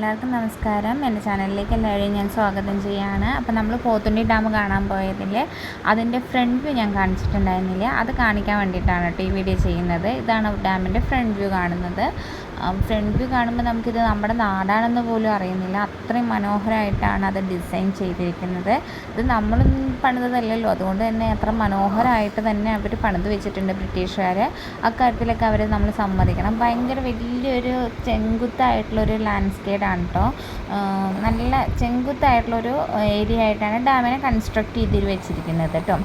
എല്ലാവർക്കും നമസ്കാരം. എന്റെ ചാനലിലേക്ക് എല്ലാവരെയും ഞാൻ സ്വാഗതം ചെയ്യുകയാണ് അപ്പോൾ നമ്മൾ പോത്തുണ്ടി ഡാം കാണാൻ പോയതിൽ അതിന്റെ ഫ്രണ്ട് വ്യൂ ഞാൻ കാണിച്ചിട്ടുണ്ടായിരുന്നില്ല. അത് കാണിക്കാൻ വേണ്ടിയിട്ടാണ് കേട്ടോ ഈ വീഡിയോ ചെയ്യുന്നത്. ഇതാണ് ഡാമിന്റെ ഫ്രണ്ട് വ്യൂ കാണുന്നത്. ഫ്രണ്ട് വ്യൂ കാണുമ്പോൾ നമുക്കിത് നമ്മുടെ നാടാണെന്ന് പോലും അറിയുന്നില്ല. അത്രയും മനോഹരമായിട്ടാണ് അത് ഡിസൈൻ ചെയ്തിരിക്കുന്നത്. ഇത് നമ്മൾ പണിതല്ലല്ലോ അതുകൊണ്ട് തന്നെ അത്ര മനോഹരമായിട്ട് തന്നെ അവർ പണിത് വെച്ചിട്ടുണ്ട് ബ്രിട്ടീഷുകാർ അക്കാര്യത്തിലൊക്കെ അവർ നമ്മൾ സമ്മതിക്കണം. ഭയങ്കര വലിയൊരു ചെങ്കുത്തായിട്ടുള്ളൊരു ലാൻഡ്സ്കേപ്പാണ് കേട്ടോ നല്ല ചെങ്കുത്തായിട്ടുള്ളൊരു ഏരിയ ആയിട്ടാണ് ഡാമിനെ കൺസ്ട്രക്ട് ചെയ്ത് വെച്ചിരിക്കുന്നത് കേട്ടോ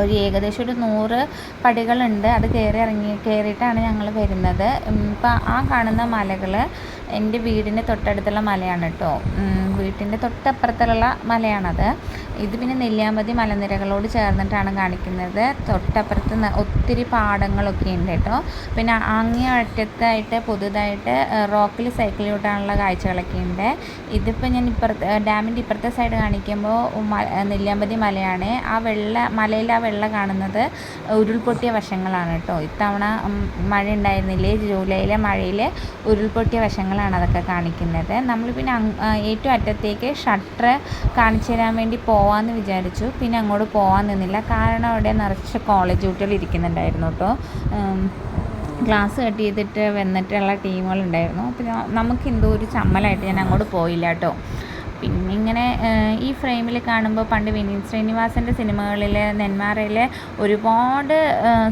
ഒരു ഏകദേശം ഒരു നൂറ് പടികളുണ്ട്. അത് കയറി ഇറങ്ങി കയറിയിട്ടാണ് ഞങ്ങൾ വരുന്നത്. ഇപ്പം ആ കാണുന്ന മലകൾ എന്റെ വീടിന്റെ തൊട്ടടുത്തുള്ള മലയാണ് കേട്ടോ. വീട്ടിന്റെ തൊട്ടപ്പുറത്തുള്ള മലയാണത്. ഇത് പിന്നെ നെല്ലിയാമ്പതി മലനിരകളോട് ചേർന്നിട്ടാണ് കാണിക്കുന്നത്. തൊട്ടപ്പുറത്ത് ഒത്തിരി പാടങ്ങളൊക്കെ ഉണ്ട് കേട്ടോ. പിന്നെ അങ്ങേ അറ്റത്തായിട്ട് പുതുതായിട്ട് റോക്കിൽ സൈക്കിൾ ചൂട്ടാനുള്ള കാഴ്ചകളൊക്കെ ഉണ്ട്. ഇതിപ്പോൾ ഞാൻ ഇപ്പുറത്ത് ഡാമിന്റെ ഇപ്പുറത്തെ സൈഡ് കാണിക്കുമ്പോൾ നെല്ലിയാമ്പതി മലയാണ്. ആ വെള്ള മലയിൽ ആ വെള്ള കാണുന്നത് ഉരുൾപൊട്ടിയ വശങ്ങളാണ് കേട്ടോ. ഇത്തവണ മഴ ഉണ്ടായിരുന്നില്ലേ ജൂലൈയിലെ മഴയിൽ ഉരുൾപൊട്ടിയ വശങ്ങളാണ് അതൊക്കെ കാണിക്കുന്നത്. നമ്മൾ പിന്നെ ഏറ്റവും അറ്റത്തേക്ക് ഷട്ടർ കാണിച്ചു തരാൻ വേണ്ടി പോവാമെന്ന് വിചാരിച്ചു. പിന്നെ അങ്ങോട്ട് പോകാൻ നിന്നില്ല. കാരണം അവിടെ നിറച്ച് കോളേജ് കുട്ടികൾ ഇരിക്കുന്നുണ്ടായിരുന്നു കേട്ടോ. ക്ലാസ് കട്ട് ചെയ്തിട്ട് വന്നിട്ടുള്ള ടീമുകളുണ്ടായിരുന്നു അപ്പോൾ നമുക്ക് എന്തോ ഒരു ചമ്മലായിട്ട് ഞാൻ അങ്ങോട്ട് പോയില്ല കേട്ടോ. പിന്നെ ഇങ്ങനെ ഈ ഫ്രെയിമിൽ കാണുമ്പോൾ പണ്ട് വിനീത് ശ്രീനിവാസന്റെ സിനിമകളിൽ നെന്മാറയിലെ ഒരുപാട്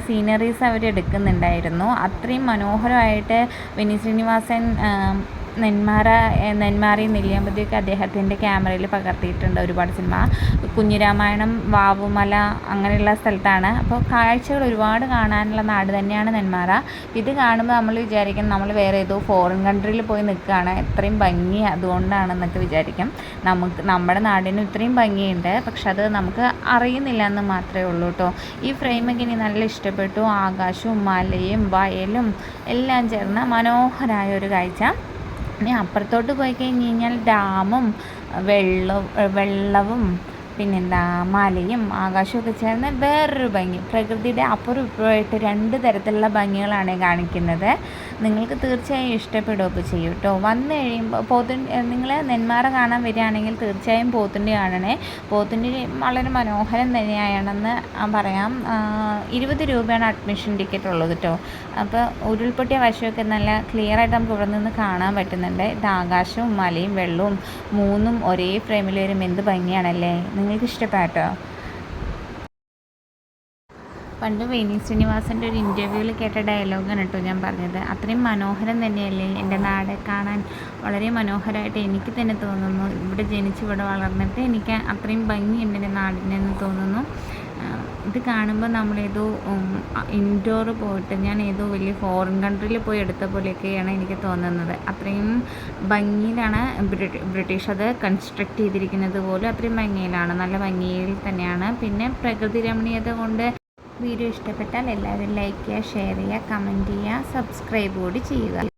സീനറീസ് അവർ എടുക്കുന്നുണ്ടായിരുന്നു. അത്രയും മനോഹരമായിട്ട് വിനീത് ശ്രീനിവാസൻ നെന്മാറ നെന്മാറി നെല്ലിയാമ്പതിയൊക്കെ അദ്ദേഹത്തിന്റെ ക്യാമറയിൽ പകർത്തിയിട്ടുണ്ട് ഒരുപാട് സിനിമ. കുഞ്ഞിരാമായണം വാവുമല അങ്ങനെയുള്ള സ്ഥലത്താണ്. അപ്പോൾ കാഴ്ചകൾ ഒരുപാട് കാണാനുള്ള നാട് തന്നെയാണ് നെന്മാറ. ഇത് കാണുമ്പോൾ നമ്മൾ വിചാരിക്കും നമ്മൾ വേറെ ഏതോ ഫോറിൻ കൺട്രിയിൽ പോയി നിൽക്കുകയാണ്. എത്രയും ഭംഗി അതുകൊണ്ടാണെന്നൊക്കെ വിചാരിക്കും. നമുക്ക് നമ്മുടെ നാടിന് ഇത്രയും ഭംഗിയുണ്ട്. പക്ഷെ അത് നമുക്ക് അറിയുന്നില്ല എന്ന് മാത്രമേ ഉള്ളൂ കേട്ടോ. ഈ ഫ്രെയിമൊക്കെ ഇനി നല്ല ഇഷ്ടപ്പെട്ടു. ആകാശവും മലയും വയലും എല്ലാം ചേർന്ന മനോഹരമായ ഒരു കാഴ്ച. ഇനി അപ്പുറത്തോട്ട് പോയി കഴിഞ്ഞ് കഴിഞ്ഞാൽ ഡാമും വെള്ളവും വെള്ളവും പിന്നെന്താ മലയും ആകാശമൊക്കെ ചേർന്ന് വേറൊരു ഭംഗി. പ്രകൃതിയുടെ അപ്പുറം ഇപ്പുറമായിട്ട് രണ്ട് തരത്തിലുള്ള ഭംഗികളാണ് കാണിക്കുന്നത്. നിങ്ങൾക്ക് തീർച്ചയായും ഇഷ്ടപ്പെടുകയൊക്കെ ചെയ്യും കേട്ടോ. വന്നു കഴിയുമ്പോൾ പോത്തു നിങ്ങൾ നെന്മാറ കാണാൻ വരികയാണെങ്കിൽ തീർച്ചയായും പോത്തുണ്ടി കാണണേ. പോത്തുണ്ടി വളരെ മനോഹരം തന്നെയാണെന്ന് പറയാം. ഇരുപത് രൂപയാണ് അഡ്മിഷൻ ടിക്കറ്റ് ഉള്ളത് കേട്ടോ. അപ്പോൾ ഉരുൾപൊട്ടിയ വശമൊക്കെ നല്ല ക്ലിയർ ആയിട്ട് നമുക്ക് ഇവിടെ നിന്ന് കാണാൻ പറ്റുന്നുണ്ട്. ഇത് ആകാശവും മലയും വെള്ളവും മൂന്നും ഒരേ ഫ്രെയിമിൽ വരും എന്ത് ഭംഗിയാണല്ലേ? നിങ്ങൾക്ക് ഇഷ്ടപ്പെട്ടോ പണ്ട് വേണി ശ്രീനിവാസന്റെ ഒരു ഇന്റർവ്യൂവിൽ കേട്ട ഡയലോഗാണ് കേട്ടോ ഞാൻ പറഞ്ഞത്. അത്രയും മനോഹരം തന്നെയല്ലേ എന്റെ നാട് കാണാൻ. വളരെ മനോഹരമായിട്ട് എനിക്ക് തന്നെ തോന്നുന്നു. ഇവിടെ ജനിച്ച് ഇവിടെ വളർന്നിട്ട് എനിക്ക് അത്രയും ഭംഗിയുണ്ട് എന്റെ നാടിനെന്ന് തോന്നുന്നു. ഇത് കാണുമ്പോൾ നമ്മളേതോ ഇൻഡോർ പോയിട്ട് ഞാൻ ഏതോ വലിയ ഫോറിൻ കൺട്രിയിൽ പോയി എടുത്ത പോലെയൊക്കെയാണ് എനിക്ക് തോന്നുന്നത്. അത്രയും ഭംഗിയിലാണ് ബ്രിട്ടീഷ് അത് കൺസ്ട്രക്ട് ചെയ്തിരിക്കുന്നത് പോലും അത്രയും ഭംഗിയിലാണ്. നല്ല ഭംഗിയിൽ തന്നെയാണ്. പിന്നെ പ്രകൃതി രമണീയത കൊണ്ട് വീഡിയോ ഇഷ്ടപ്പെട്ടാൽ എല്ലാവരും ലൈക്ക് ചെയ്യുക ഷെയർ ചെയ്യുക കമന്റ് ചെയ്യുക സബ്സ്ക്രൈബ് കൂടി ചെയ്യുക.